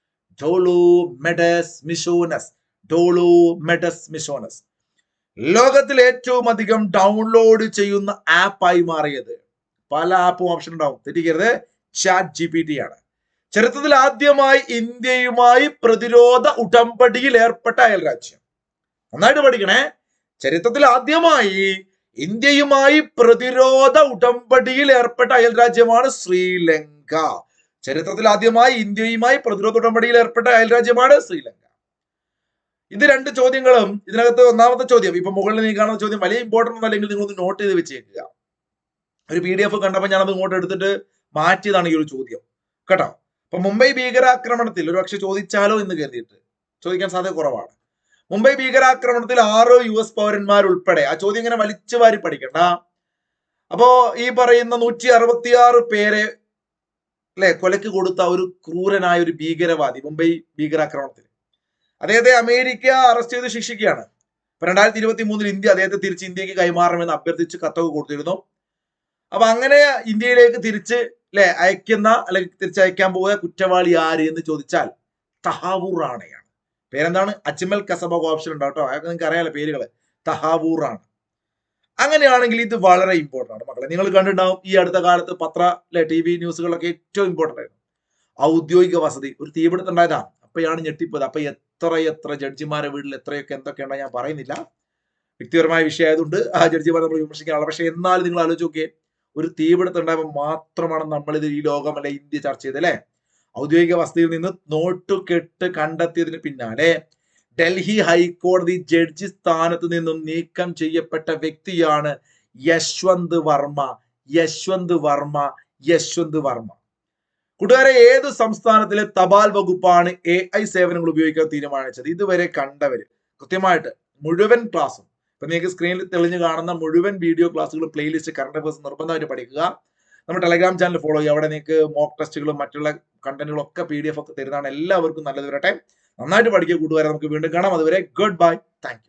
ഡോളോ മെഡസ് മിഷോനസ് ഡോളോ മെഡസ് മിഷോനസ് ലോകത്തിൽ ഏറ്റവും അധികം ഡൗൺലോഡ് ചെയ്യുന്ന ആപ്പായി മാറിയത്. പല ആപ്പും ഓപ്ഷൻ ഉണ്ടാവും. തെറ്റിക്കരുത്. ചാറ്റ് ജി പി ടി ആണ്. ചരിത്രത്തിൽ ആദ്യമായി ഇന്ത്യയുമായി പ്രതിരോധ ഉടമ്പടിയിൽ ഏർപ്പെട്ട അയൽരാജ്യം. നന്നായിട്ട് പഠിക്കണേ. ചരിത്രത്തിൽ ആദ്യമായി ഇന്ത്യയുമായി പ്രതിരോധ ഉടമ്പടിയിൽ ഏർപ്പെട്ട അയൽരാജ്യമാണ് ശ്രീലങ്ക. ചരിത്രത്തിൽ ആദ്യമായി ഇന്ത്യയുമായി പ്രതിരോധ ഉടമ്പടിയിൽ ഏർപ്പെട്ട അയൽരാജ്യമാണ് ശ്രീലങ്ക. ഇത് രണ്ട് ചോദ്യങ്ങളും ഇതിനകത്ത് ഒന്നാമത്തെ ചോദ്യം ഇപ്പൊ മുകളിൽ നീ കാണുന്ന ചോദ്യം വലിയ ഇമ്പോർട്ടന്റ് അല്ലെങ്കിൽ നിങ്ങൾ ഒന്ന് നോട്ട് ചെയ്ത് വെച്ചേക്കുക. ഒരു പി ഡി എഫ് കണ്ടപ്പോൾ ഞാനത് ഇങ്ങോട്ട് എടുത്തിട്ട് മാറ്റിയതാണ് ഈ ഒരു ചോദ്യം. കേട്ടോ? അപ്പൊ മുംബൈ ഭീകരാക്രമണത്തിൽ ഒരുപക്ഷെ ചോദിച്ചാലോ എന്ന് കരുതിയിട്ട് ചോദിക്കാൻ സാധ്യത കുറവാണ്. മുംബൈ ഭീകരാക്രമണത്തിൽ ആറ് യു എസ് പൗരന്മാർ ഉൾപ്പെടെ ആ ചോദ്യം ഇങ്ങനെ വലിച്ചു വാരി പഠിക്കണ്ട. അപ്പോ ഈ പറയുന്ന നൂറ്റി അറുപത്തിയാറ് പേരെ അല്ലെ കൊലക്ക് കൊടുത്ത ഒരു ക്രൂരനായ ഒരു ഭീകരവാദി മുംബൈ ഭീകരാക്രമണത്തിൽ. അദ്ദേഹത്തെ അമേരിക്ക അറസ്റ്റ് ചെയ്ത് ശിക്ഷിക്കുകയാണ്. ഇപ്പൊ രണ്ടായിരത്തി ഇരുപത്തി മൂന്നിൽ ഇന്ത്യ അദ്ദേഹത്തെ തിരിച്ച് ഇന്ത്യയ്ക്ക് കൈമാറണമെന്ന് അഭ്യർത്ഥിച്ച് കത്തൊക്കെ കൊടുത്തിരുന്നു. അപ്പൊ അങ്ങനെ ഇന്ത്യയിലേക്ക് തിരിച്ച് അല്ലെ അയക്കുന്ന അല്ലെങ്കിൽ തിരിച്ചയക്കാൻ പോയ കുറ്റവാളി ആര് എന്ന് ചോദിച്ചാൽ തഹാവൂർ റാണയാണ്. പേരെന്താണ്? അജ്മൽ കസബ ഓപ്ഷൻ ഉണ്ടാവും കേട്ടോ അതൊക്കെ നിങ്ങൾക്ക് അറിയാലോ പേരുകൾ തഹാവൂർ റാണ. അങ്ങനെയാണെങ്കിൽ ഇത് വളരെ ഇമ്പോർട്ടന്റ് ആണ് മക്കളെ. നിങ്ങൾ കണ്ടിട്ടുണ്ടാവും ഈ അടുത്ത കാലത്ത് പത്ര അല്ലെ ടി വി ന്യൂസുകളൊക്കെ ഏറ്റവും ഇമ്പോർട്ടന്റ് ആയിരുന്നു. ഔദ്യോഗിക വസതി. ഒരു തീപിടുത്തം ഉണ്ടായതാണ്. അപ്പോഴാണ് ഞെട്ടിപ്പോയത്. അപ്പൊ എത്ര എത്ര ജഡ്ജിമാരെ വീട്ടിൽ എത്രയൊക്കെ എന്തൊക്കെയുണ്ടോ ഞാൻ പറയുന്നില്ല. വ്യക്തിപരമായ വിഷയമായതുകൊണ്ട് ആ ജഡ്ജിമാരെ നമ്മൾ വിമർശിക്കാനുള്ള പക്ഷെ എന്നാലും നിങ്ങൾ ആലോചിച്ച് നോക്കിയേ ഒരു തീപിടുത്തം ഉണ്ടായപ്പോൾ മാത്രമാണ് നമ്മൾ ഇത് ഈ ലോകം അല്ലെ ഇന്ത്യ ചർച്ച ചെയ്തത് അല്ലെ? ഔദ്യോഗിക വസതിയിൽ നിന്ന് നോട്ടുകെട്ട് കണ്ടെത്തിയതിന് പിന്നാലെ ഡൽഹി ഹൈക്കോടതി ജഡ്ജി സ്ഥാനത്ത് നിന്നും നീക്കം ചെയ്യപ്പെട്ട വ്യക്തിയാണ് യശ്വന്ത് വർമ്മ. യശ്വന്ത് വർമ്മ യശ്വന്ത് വർമ്മ. കൂട്ടുകാരെ ഏത് സംസ്ഥാനത്തിലെ തപാൽ വകുപ്പാണ് എ ഐ സേവനങ്ങൾ ഉപയോഗിക്കാൻ തീരുമാനിച്ചത്? ഇതുവരെ കണ്ടവര് കൃത്യമായിട്ട് മുഴുവൻ ക്ലാസ്സും അപ്പൊ നിങ്ങൾക്ക് സ്ക്രീനിൽ തെളിഞ്ഞു കാണുന്ന മുഴുവൻ വീഡിയോ ക്ലാസ്സുകൾ പ്ലേലിസ്റ്റ് കറണ്ട് അഫേഴ്സ് നിർബന്ധമായിട്ട് പഠിക്കുക. നമ്മുടെ ടെലഗ്രാം ചാനൽ ഫോളോ ചെയ്യുക. അവിടെ നിങ്ങൾക്ക് മോക്ക് ടെസ്റ്റുകളും മറ്റുള്ള കണ്ടന്റുകളും ഒക്കെ പി ഡി എഫ് ഒക്കെ തരുന്നതാണ് എല്ലാവർക്കും നല്ലത്. വരട്ടെ. നന്നായിട്ട് പഠിക്കുക കൂട്ടുകാരെ. നമുക്ക് വീണ്ടും കാണാം. അതുവരെ ഗുഡ് ബൈ താങ്ക്